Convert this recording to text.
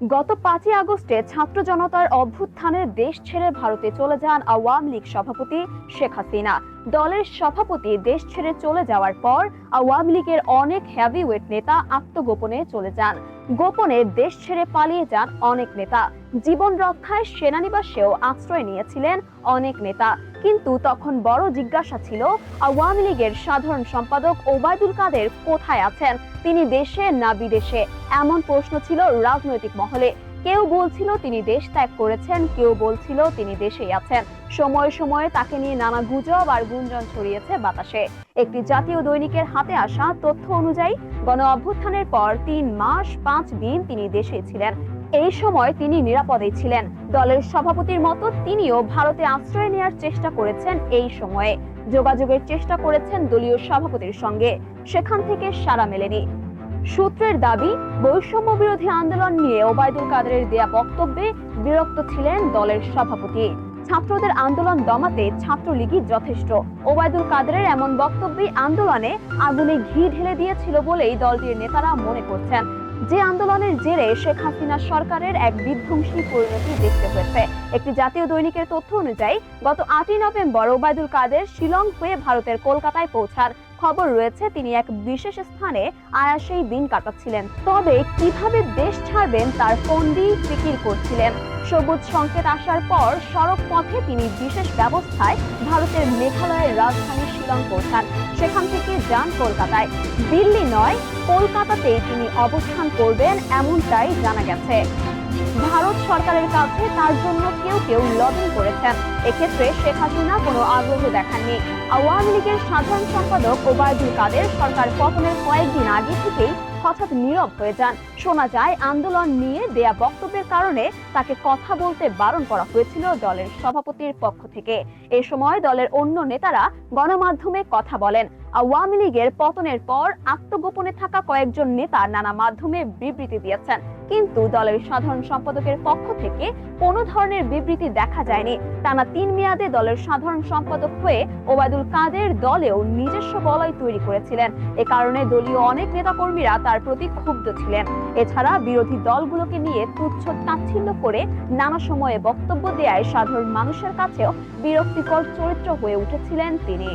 গত পাঁচই আগস্টে ছাত্র জনতার অভ্যুত্থানের দেশ ছেড়ে ভারতে চলে যান আওয়ামী লীগ সভাপতি শেখ হাসিনা। দলের সভাপতি দেশ ছেড়ে চলে যাওয়ার পর আওয়ামী লীগের অনেক হেভিওয়েট নেতা আত্মগোপনে চলে যান। গোপনে দেশ ছেড়ে পালিয়ে যান অনেক নেতা। জীবন রক্ষায় সেনানিবাসেও আশ্রয় নিয়েছিলেন অনেক নেতা। কিন্তু তখন বড় জিজ্ঞাসা ছিল, আওয়ামী লীগের সাধারণ সম্পাদক ওবায়দুল কাদের কোথায় আছেন? তিনি দেশে না বিদেশে? এমন প্রশ্ন ছিল রাজনৈতিক মহলে। কেউ বলছিল তিনি দেশ ত্যাগ করেছেন, কেউ বলছিল তিনি দেশেই আছেন। সময়ে সময়ে তাকে নিয়ে নানা গুজব আর গুঞ্জন ছড়িয়েছে বাতাসে। একটি জাতীয় দৈনিকের হাতে আসা তথ্য অনুযায়ী, গণ অভ্যুত্থানের পর তিন মাস পাঁচ দিন তিনি দেশে ছিলেন। এই সময় তিনি নিরাপদে ছিলেন। দলের সভাপতির মতো তিনিও ভারতে আশ্রয় নেওয়ার চেষ্টা করেছেন এই সময়ে। যোগাযোগের চেষ্টা করেছেন দলীয় সভাপতির সঙ্গে। সেখান থেকে সাড়া মেলেনি। সূত্রের দাবি, বৈষম্য বিরোধী আন্দোলন নিয়ে ওবায়দুল কাদেরের দেয়া বক্তব্যে বিরক্ত ছিলেন দলের সভাপতি। ছাত্রদের আন্দোলন দমাতে ছাত্রলীগই যথেষ্ট। ওবায়দুল কাদেরের এমন বক্তব্যে আন্দোলনে আগুনে ঘি ঢেলে দিয়েছিল বলেই দলটির নেতারা মনে করছেন। যে আন্দোলনের জেরে শেখ হাসিনা সরকারের এক বিধ্বংসী পরিণতি দেখতে হয়েছে। একটি জাতীয় দৈনিকের তথ্য অনুযায়ী, গত আটই নভেম্বর ওবায়দুল কাদের শিলং হয়ে ভারতের কলকাতায় পৌঁছান খবর রয়েছে, তিনি এক বিশেষ স্থানে আয়াসেই দিন কাটাচ্ছিলেন। তবে কীভাবে দেশ ছাড়বেন তার ফন্দি ফিকির করছিলেন। সবুজ সংকেত আসার পর সড়ক পথে তিনি বিশেষ ব্যবস্থায় ভারতের মেঘালয়ের রাজধানী শিলং পৌঁছান। সেখান থেকে যান কলকাতায়। দিল্লি নয়, কলকাতাতেই তিনি অবস্থান করবেন, এমনটাই জানা গেছে। ভারত সরকারের কাছে তার জন্য কেউ কেউ লবিং করেছেন। এক্ষেত্রে শেখ হাসিনা কোনো আগ্রহ দেখাননি। আওয়ামী লীগের সাধারণ সম্পাদক ওবায়দুল কাদের সরকার পতনের কয়েকদিন আগে থেকেই হঠাৎ নীরব হয়ে যান। শোনা যায়, আন্দোলন নিয়ে দেয়া বক্তব্যের কারণে তাকে কথা বলতে বারণ করা হয়েছিল দলের সভাপতির পক্ষ থেকে। এ সময় দলের অন্য নেতারা গণমাধ্যমে কথা বলেন। আওয়ামী লীগের পতনের পর আত্মগোপনে থাকা কয়েকজন নেতা নানা মাধ্যমে বিবৃতি দিয়েছেন। কিন্তু দলের সাধারণ সম্পাদকের পক্ষ থেকে কোনো ধরনের বিবৃতি দেখা যায়নি। টানা তিন মেয়াদে দলের সাধারণ সম্পাদক হয়ে ওবায়দুল কাদের দলেও নিজস্ব বলয় তৈরি করেছিলেন। এ কারণে দলীয় অনেক নেতাকর্মীরা তার প্রতি ক্ষুব্ধ ছিলেন। এছাড়া বিরোধী দলগুলোকে নিয়ে তুচ্ছ তাচ্ছিল্য করে নানা সময়ে বক্তব্য দেয়ায় সাধারণ মানুষের কাছেও বিরক্তিকর চরিত্র হয়ে উঠেছিলেন তিনি।